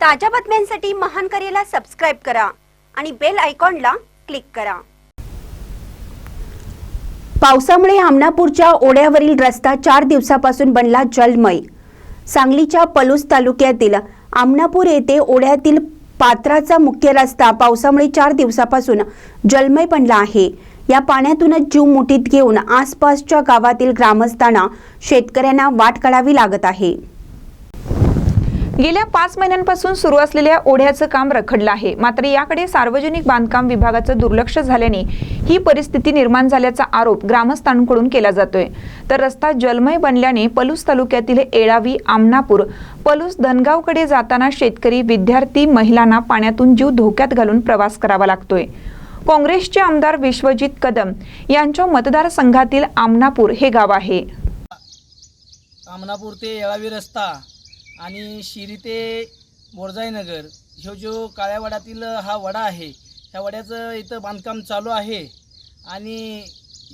ताज्या बातम्यांसाठी महान करेला सबस्क्राईब करा आणि बेल आयकॉनला क्लिक करा. पावसामुळे आमनापूरच्या ओढ्यावरील रस्ता चार दिवसापासून बनला जलमय. सांगलीच्या पलूस तालुक्यातील आमनापूर येथे ओढ्यातील पात्राचा मुख्य रस्ता पावसामुळे चार दिवसापासून जलमय बनला आहे. या पाण्यातूनच जीव मुठीत घेऊन आसपासच्या गावातील ग्रामस्थांना शेतकऱ्यांना वाट काढावी लागत आहे. गेल्या पाच महिन्यांपासून सुरू असलेल्या ओढ्याचं काम रखडलं आहे. मात्र याकडे सार्वजनिक बांधकाम विभागाचं दुर्लक्ष झाल्याने ही परिस्थिती निर्माण झाल्याचा आरोप ग्रामस्थांकडून केला जातोय. तर रस्ता जलमय बनल्याने पलूस तालुक्यातील एळावी आमनापूर पलूस धनगावकडे जाताना शेतकरी विद्यार्थी महिलांना पाण्यातून जीव धोक्यात घालून प्रवास करावा लागतोय. काँग्रेसचे आमदार विश्वजित कदम यांच्या मतदारसंघातील आमनापूर हे गाव आहे. आमनापूर ते येळावी रस्ता आणि शिरी ते बोरजाईनगर ह्यो जो काळ्यावाड्यातील हा वडा आहे ह्या वड्याचं इथं बांधकाम चालू आहे. आणि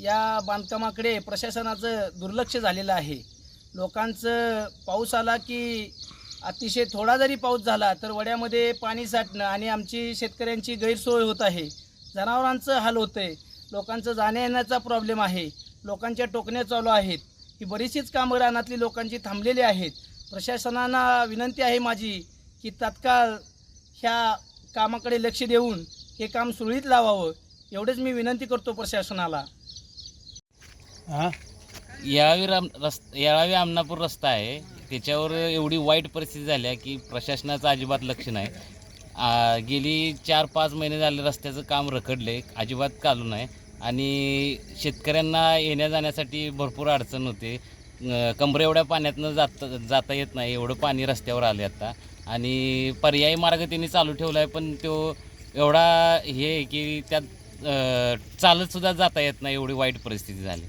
या बांधकामाकडे प्रशासनाचं दुर्लक्ष झालेलं आहे. लोकांचं पाऊस आला की अतिशय थोडा जरी पाऊस झाला तर वड्यामध्ये पाणी साठणं आणि आमची शेतकऱ्यांची गैरसोय होत आहे. जनावरांचं हाल होतं आहे लोकांचं जाण्या येण्याचा प्रॉब्लेम आहे. लोकांच्या टोकण्या चालू आहेत. ही बरीचशीच कामं रानातली लोकांची थांबलेली आहेत. प्रशासनाला विनंती आहे माझी की तात्काळ ह्या कामाकडे लक्ष देऊन हे काम सुरळीत लावावं. एवढंच मी विनंती करतो प्रशासनाला. येळावी राम रस येळावी आमनापूर रस्ता आहे. त्याच्यावर एवढी वाईट परिस्थिती झाली आहे की प्रशासनाचं अजिबात लक्ष नाही. गेली चार पाच महिने झाले रस्त्याचं काम रखडले अजिबात चालू नाही. आणि शेतकऱ्यांना येण्या जाण्यासाठी भरपूर अडचण होते. अ, कमरे एवढ्या पाण्यातनं जात जाता येत नाही एवढं पाणी रस्त्यावर आले आता. आणि पर्यायी मार्ग त्यांनी चालू ठेवला आहे पण तो एवढा हे आहे की त्यात चालतसुद्धा जाता येत नाही एवढी वाईट परिस्थिती झाली.